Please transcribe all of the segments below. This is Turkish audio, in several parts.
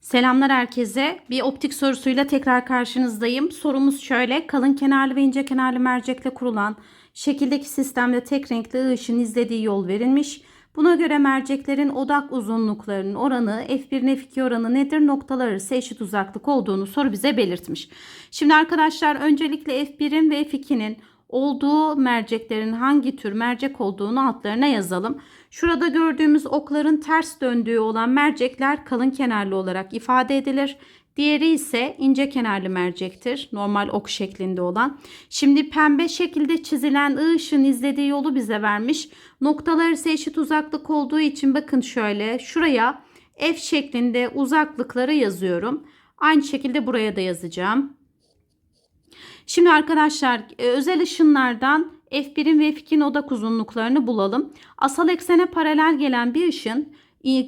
Selamlar herkese. Bir optik sorusuyla tekrar karşınızdayım. Sorumuz şöyle. Kalın kenarlı ve ince kenarlı mercekle kurulan şekildeki sistemde tek renkli ışın izlediği yol verilmiş. Buna göre merceklerin odak uzunluklarının oranı F1 F2 oranı nedir? Noktalar arası eşit uzaklık olduğunu soru bize belirtmiş. Şimdi arkadaşlar öncelikle F1'in ve F2'nin olduğu merceklerin hangi tür mercek olduğunu altlarına yazalım. Şurada gördüğümüz okların ters döndüğü olan mercekler kalın kenarlı olarak ifade edilir. Diğeri ise ince kenarlı mercektir. Normal ok şeklinde olan. Şimdi pembe şekilde çizilen I ışığın izlediği yolu bize vermiş. Noktalar ise eşit uzaklık olduğu için bakın şöyle şuraya F şeklinde uzaklıkları yazıyorum. Aynı şekilde buraya da yazacağım. Şimdi arkadaşlar e, özel ışınlardan F1'in ve F2'nin odak uzunluklarını bulalım. Asal eksene paralel gelen bir ışın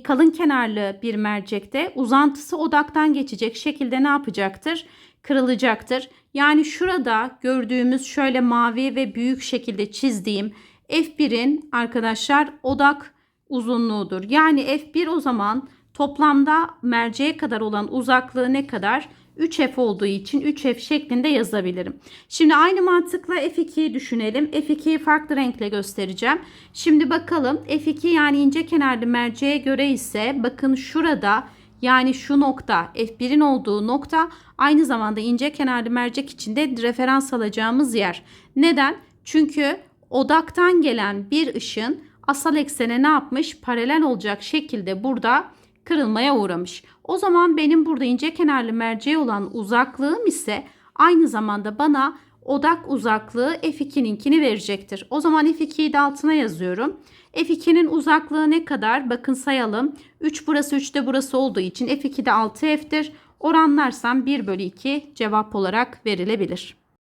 kalın kenarlı bir mercekte uzantısı odaktan geçecek şekilde ne yapacaktır? Kırılacaktır. Yani şurada gördüğümüz şöyle mavi ve büyük şekilde çizdiğim F1'in arkadaşlar odak uzunluğudur. Yani F1 o zaman toplamda merceğe kadar olan uzaklığı ne kadar? 3F olduğu için 3F şeklinde yazabilirim. Şimdi aynı mantıkla F2'yi düşünelim. F2'yi farklı renkle göstereceğim. Şimdi bakalım F2 yani ince kenarlı merceğe göre ise bakın şurada yani şu nokta F1'in olduğu nokta aynı zamanda ince kenarlı mercek içinde referans alacağımız yer. Neden? Çünkü odaktan gelen bir ışın asal eksene ne yapmış? Paralel olacak şekilde burada kırılmaya uğramış. O zaman benim burada ince kenarlı merceğe olan uzaklığım ise aynı zamanda bana odak uzaklığı F2'ninkini verecektir. O zaman F2'yi de altına yazıyorum. F2'nin uzaklığı ne kadar? Bakın sayalım. 3 burası 3 de burası olduğu için F2 de 6F'tir. Oranlarsam 1 bölü 2 cevap olarak verilebilir.